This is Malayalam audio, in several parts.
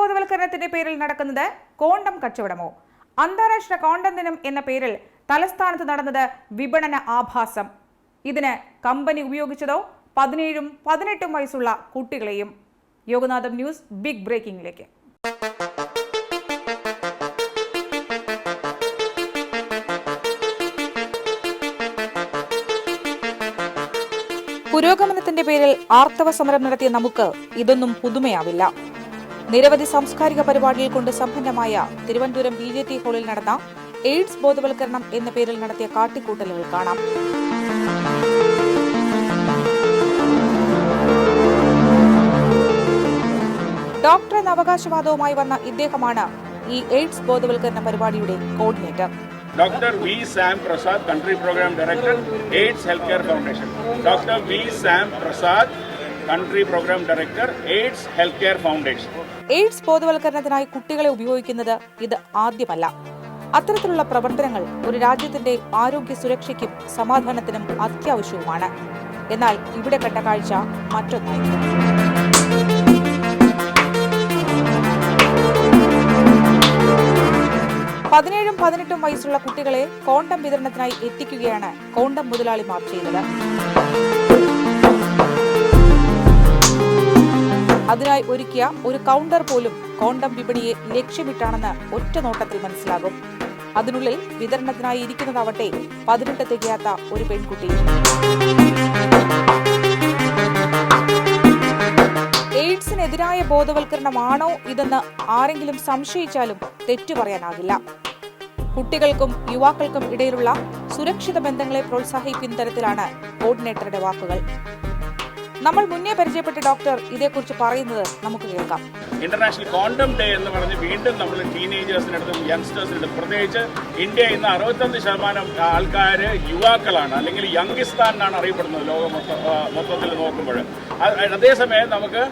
ബോധവൽക്കരണത്തിന്റെ പേരിൽ നടക്കുന്നത് കോണ്ടം കച്ചവടമോ? അന്താരാഷ്ട്ര കോണ്ടം ദിനം എന്ന പേരിൽ തലസ്ഥാനത്ത് നടന്നത് വിപണന ആഭാസം. ഇതിന് കമ്പനി ഉപയോഗിച്ചതോ പതിനേഴും പതിനെട്ടും വയസ്സുള്ള കുട്ടികളെയും. യോഗനാഥം ന്യൂസ് ബിഗ് ബ്രേക്കിംഗിലേക്ക് പുരോഗമനത്തിന്റെ പേരിൽ ആർത്തവ സമരം നടത്തിയ നമുക്ക് ഇതൊന്നും പുതുമയാവില്ല. നിരവധി സാംസ്കാരിക പരിപാടികൾ കൊണ്ട് സമ്പന്നമായ തിരുവനന്തപുരം ബി ജെ ടി ഹാളിൽ നടന്ന എയ്ഡ്സ് ബോധവൽക്കരണം എന്ന പേരിൽ നടത്തിയ കാട്ടിക്കൂട്ടലുകൾ കാണാം. ഡോക്ടർ എന്ന അവകാശവാദവുമായി വന്ന ഇദ്ദേഹമാണ് ഈ എയ്ഡ്സ് ബോധവൽക്കരണ പരിപാടിയുടെ coordinator. Doctor V Sam Prasad country programme director AIDS health care foundation. Doctor V Sam Sam Prasad, programme director AIDS health care foundation AIDS ബോധവൽക്കരണത്തിനായി കുട്ടികളെ ഉപയോഗിക്കുന്നത് ഇത് ആദ്യമല്ല. അത്തരത്തിലുള്ള പ്രവർത്തനങ്ങൾ ഒരു രാജ്യത്തിന്റെ ആരോഗ്യ സുരക്ഷയ്ക്കും സമാധാനത്തിനും അത്യാവശ്യവുമാണ്. എന്നാൽ ഇവിടെ കണ്ട കാഴ്ച മറ്റൊന്നായിരുന്നു പതിനേഴും പതിനെട്ടും വയസ്സുള്ള കുട്ടികളെ കോണ്ടം വിതരണത്തിനായി എത്തിക്കുകയാണ് കോണ്ടം മുതലാളിമാർ ചെയ്തത്. അതിനായി ഒരുക്കിയ ഒരു കൗണ്ടർ പോലും കോണ്ടം വിപണിയെ ലക്ഷ്യമിട്ടാണെന്ന് ഒറ്റ നോട്ടത്തിൽ മനസ്സിലാകും. അതിനുള്ളിൽ വിതരണത്തിനായി ഇരിക്കുന്നതാവട്ടെ പതിനെട്ട് തികയാത്ത ഒരു പെൺകുട്ടി. എയ്ഡ്സിനെതിരായ ബോധവൽക്കരണമാണോ ഇതെന്ന് ആരെങ്കിലും സംശയിച്ചാലും തെറ്റു പറയാനാകില്ല. കുട്ടികൾക്കും യുവാക്കൾക്കും ഇടയിലുള്ള സുരക്ഷിത ബന്ധങ്ങളെ പ്രോത്സാഹിപ്പിക്കുന്ന തരത്തിലാണ് കോർഡിനേറ്ററുടെ വാക്കുകൾ. നമ്മൾ മുന്നേ പരിചയപ്പെട്ട ഡോക്ടർ ഇതേക്കുറിച്ച് പറയുന്നത് നമുക്ക് കേൾക്കാം. ഇന്റർനാഷണൽ കോണ്ടം ഡേ എന്ന് പറഞ്ഞ് വീണ്ടും നമ്മൾ ടീനേജേഴ്സിനടുത്തും യങ്സ്റ്റേഴ്സിനടുത്തും പ്രത്യേകിച്ച് ഇന്ത്യ ഇന്ന് അറുപത്തൊന്ന് ശതമാനം ആൾക്കാർ യുവാക്കളാണ് അല്ലെങ്കിൽ യങ്കിസ്ഥാൻ എന്നാണ് അറിയപ്പെടുന്നത് ലോകം മൊത്തത്തിൽ നോക്കുമ്പോൾ. അത് അതേസമയം നമുക്ക്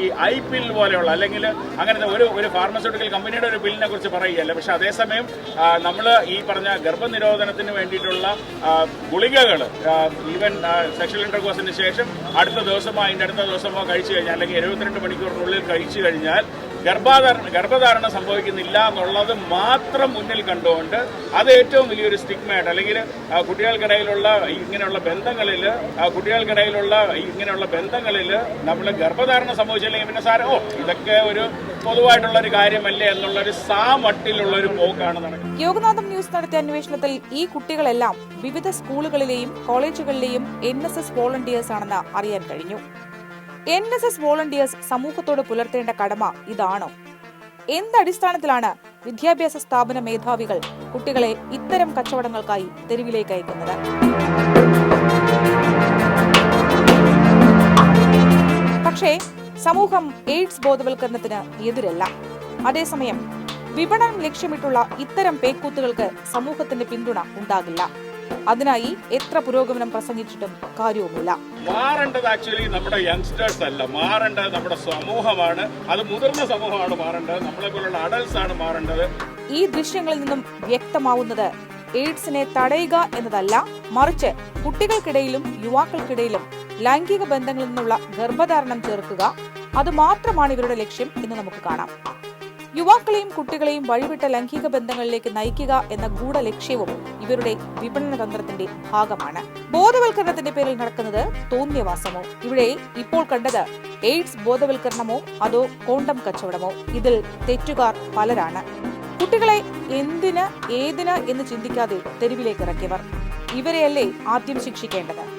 ഈ ഐ പിൽ പോലെയുള്ള അല്ലെങ്കിൽ അങ്ങനത്തെ ഒരു ഒരു ഫാർമസ്യൂട്ടിക്കൽ കമ്പനിയുടെ ഒരു ബില്ലിനെ കുറിച്ച് പറയുകയല്ല. പക്ഷെ അതേസമയം നമ്മൾ ഈ പറഞ്ഞ ഗർഭനിരോധനത്തിന് വേണ്ടിയിട്ടുള്ള ഗുളികകൾ ഈവൻ സെക്ഷൽ ഇന്റർകോഴ്സിന് ശേഷം അടുത്ത ദിവസമോ അതിന്റെ അടുത്ത ദിവസമോ കഴിച്ചു കഴിഞ്ഞാൽ അല്ലെങ്കിൽ എഴുപത്തിരണ്ട് മണിക്കൂറിനുള്ളിൽ കഴിച്ചു കഴിഞ്ഞാൽ ഗർഭാധാരണ ഗർഭധാരണം സംഭവിക്കുന്നില്ല എന്നുള്ളത് മാത്രം മുന്നിൽ കണ്ടുകൊണ്ട് അത് ഏറ്റവും വലിയൊരു സ്റ്റിഗ്മയായിട്ട് അല്ലെങ്കിൽ കുട്ടികൾക്കിടയിലുള്ള ഇങ്ങനെയുള്ള ബന്ധങ്ങളിൽ കുട്ടികൾക്കിടയിലുള്ള ഇങ്ങനെയുള്ള ബന്ധങ്ങളിൽ നമ്മൾ ഗർഭധാരണ സംഭവിച്ചില്ലെങ്കിൽ പിന്നെ സാരം ഓ ഇതൊക്കെ ഒരു പൊതുവായിട്ടുള്ള ഒരു കാര്യമല്ലേ എന്നുള്ള ഒരു സാമട്ടിലുള്ള ഒരു പോക്കാണ് നടക്കുന്നത്. യോഗനാഥം ന്യൂസ് നടത്തിയ അന്വേഷണത്തിൽ ഈ കുട്ടികളെല്ലാം വിവിധ സ്കൂളുകളിലെയും കോളേജുകളിലെയും എൻ എസ് എസ് വോളണ്ടിയേഴ്സ് ആണെന്ന് അറിയാൻ കഴിഞ്ഞു. എൻ എസ് എസ് വോളണ്ടിയേഴ്സ് സമൂഹത്തോട് പുലർത്തേണ്ട കടമ ഇതാണോ? എന്തടിസ്ഥാനത്തിലാണ് വിദ്യാഭ്യാസ സ്ഥാപന മേധാവികൾ കുട്ടികളെ ഇത്തരം കച്ചവടങ്ങൾക്കായി തെരുവിലേക്ക് അയക്കുന്നത്? പക്ഷേ സമൂഹം എയ്ഡ്സ് ബോധവൽക്കരണത്തിന് എതിരല്ല. അതേസമയം വിപണനം ലക്ഷ്യമിട്ടുള്ള ഇത്തരം പേക്കൂത്തുകൾക്ക് സമൂഹത്തിന്റെ പിന്തുണ ഉണ്ടാകില്ല. അതിനായി എത്ര പുരോഗമനം പ്രസംഗിച്ചിട്ടും കാര്യവുമില്ല. മാറേണ്ടത് ആക്ച്വലി നമ്മുടെ യങ്സ്റ്റേഴ്സ് അല്ല. മാറേണ്ടത് നമ്മുടെ സമൂഹമാണ്. അത് മുതിർന്ന സമൂഹമാണ് മാറേണ്ടത്. നമ്മളെ പോലുള്ള അഡൽസ് ആണ് മാറേണ്ടത്. ഈ ദൃശ്യങ്ങളിൽ നിന്നും വ്യക്തമാവുന്നത് എയ്ഡ്സിനെ തടയുക എന്നതല്ല മറിച്ച് കുട്ടികൾക്കിടയിലും യുവാക്കൾക്കിടയിലും ലൈംഗിക ബന്ധങ്ങളിൽ നിന്നുള്ള ഗർഭധാരണം ചേർക്കുക അത് മാത്രമാണ് ഇവരുടെ ലക്ഷ്യം എന്ന് നമുക്ക് കാണാം. യുവാക്കളെയും കുട്ടികളെയും വഴിവിട്ട ലൈംഗിക ബന്ധങ്ങളിലേക്ക് നയിക്കുക എന്ന ഗൂഢലക്ഷ്യവും ഇവരുടെ വിപണന തന്ത്രത്തിന്റെ ഭാഗമാണ്. ബോധവൽക്കരണത്തിന്റെ പേരിൽ നടക്കുന്നത് തോന്നിയവാസമോ? ഇവിടെ ഇപ്പോൾ കണ്ടത് എയ്ഡ്സ് ബോധവൽക്കരണമോ അതോ കോണ്ടം കച്ചവടമോ? ഇതിൽ തെറ്റുകാർ പലരാണ്. കുട്ടികളെ എന്തിന് ഏതിന് എന്ന് ചിന്തിക്കാതെ തെരുവിലേക്ക് ഇറക്കിയവർ. ഇവരെയല്ലേ ആദ്യം ശിക്ഷിക്കേണ്ടത്?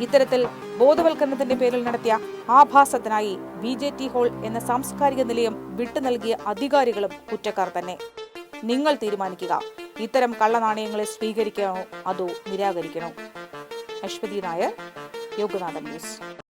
ഇത്തരത്തിൽ ബോധവൽക്കരണത്തിന്റെ പേരിൽ നടത്തിയ ആഭാസത്തിനായി ബി ജെ ടി ഹോൾ എന്ന സാംസ്കാരിക നിലയം വിട്ടു നൽകിയ അധികാരികളും കുറ്റക്കാർ തന്നെ. നിങ്ങൾ തീരുമാനിക്കുക. ഇത്തരം കള്ളനാണയങ്ങളെ സ്വീകരിക്കണോ അതോ നിരാകരിക്കണോ? അശ്വതി നായർ യോഗനാഥൻ ന്യൂസ്.